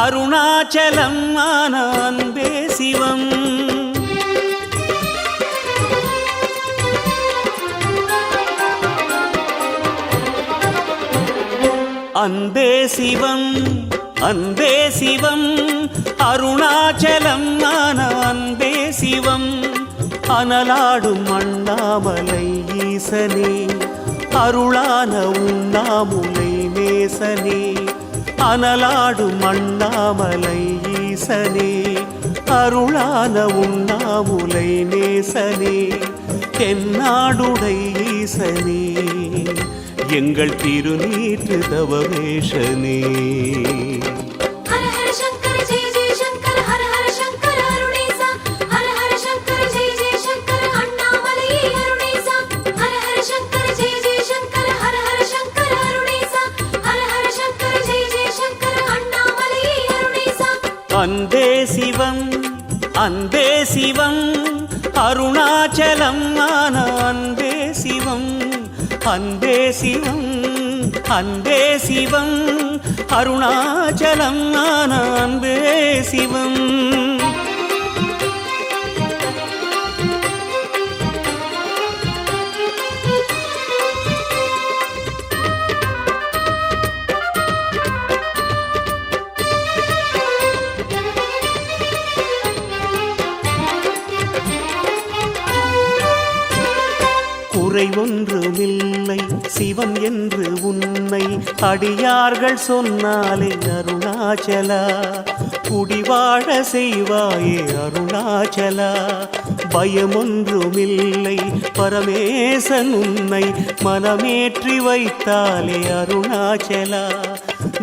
அருணாச்சலம் ஆன அன்பே சிவம். அன்பே சிவம் அன்பே சிவம் அருணாச்சலம் ஆன அன்பே சிவம். அனலாடும் அண்ணாமலை ஈசனே அருளான உண்ணாமுலை நேசனே அனலாடும் அண்ணாமலை ஈசனே அருளான உண்ணாமுலை நேசனே தென்னாடுடை ஈசனே எங்கள் திருநீற்று தவவேஷனே அன்பே சிவம் அன்பே சிவம் அருணாச்சலம் ஆன அன்பே சிவம் அன்பே சிவம் அன்பே சிவம் அருணாச்சலம் ஆன அன்பே சிவம். குறை ஒன்றுமில்லை சிவன் என்று உன்னை அடியார்கள் சொன்னாலே அருணாச்சலா. குடிவாழ செய்வாயே அருணாச்சலா. பயமொன்றுமில்லை. பரமேசன் உன்னை மனமேற்றி வைத்தாலே அருணாச்சலா.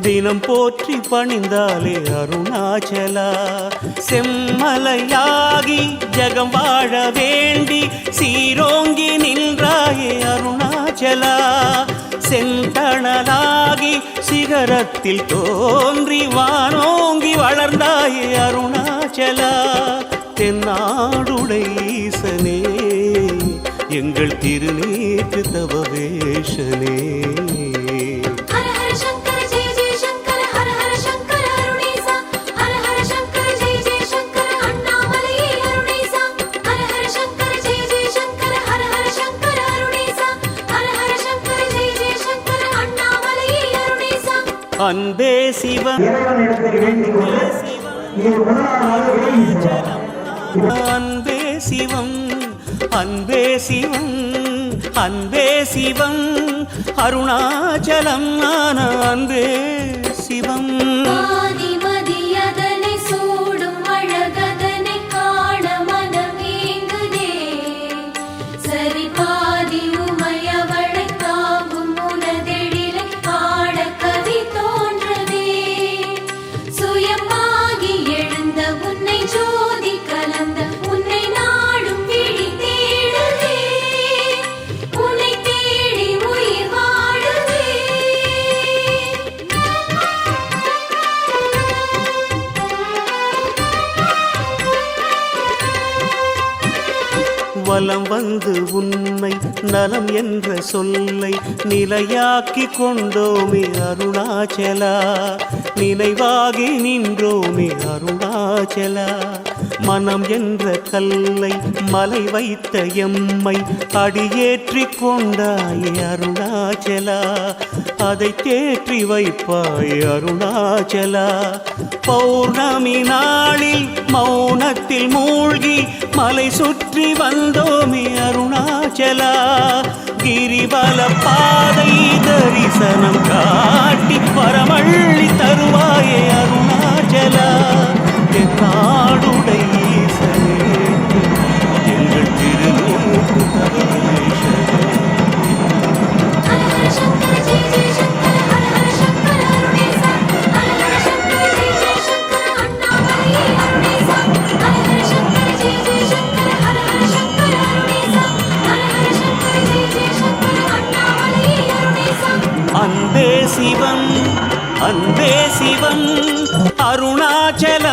தினம் போற்றி பணிந்தாலே அருணாச்சலா. செம்மலையாகி ஜகம் வாழ வேண்டி சீரோங்கி நின்றாயே அருணாச்சலா. செந்தணலாகி சிகரத்தில் தோன்றி வானோங்கி வளர்ந்தாயே அருணாச்சலா. தென்னாடுடை ஈசனே எங்கள் திருநீற்று தவவேஷனே அன்பே சிவம் அன்பே சிவம் அன்பே சிவம் அன்பே சிவம் அருணாச்சலம் ஆன அன்பே சிவம். வலம் வந்து உன்னை நலம் என்ற சொல்லை நிலையாக்கி கொண்டோமே அருணாச்சலா. நினைவாகி நின்றோமே அருணாச்சலா. மனம் என்ற கல்லை மலை வைத்த எம்மை அடியேற்றி கொண்டாயே அருணாச்சலா. அதை தேற்றி வைப்பாய் அருணாச்சலா. பௌர்ணமி நாளில் மௌனத்தில் மூழ்கி மலை சுற்றி வந்த வந்தோமே அருணாச்சலா கிரிவல பாதை தரி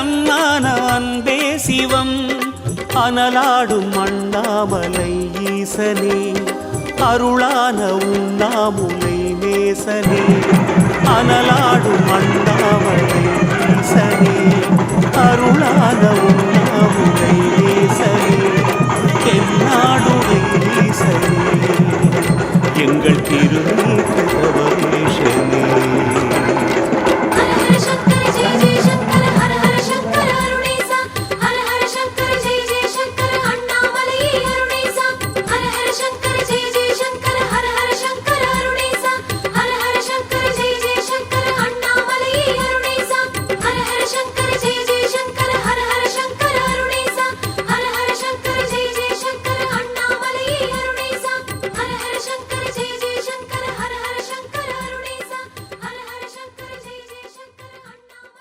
அண்ணான அன்பே சிவம். அனலாடும் அண்ணாமலை ஈசனே. அருளான உண்ணாமுனை நேசனே. அனலாடும் அண்ணாமலை ஈசனே. அருளான உண்ணாமுனை நேசனே. என்னாடுடைய ஈசனே எங்கள் திருநீக்க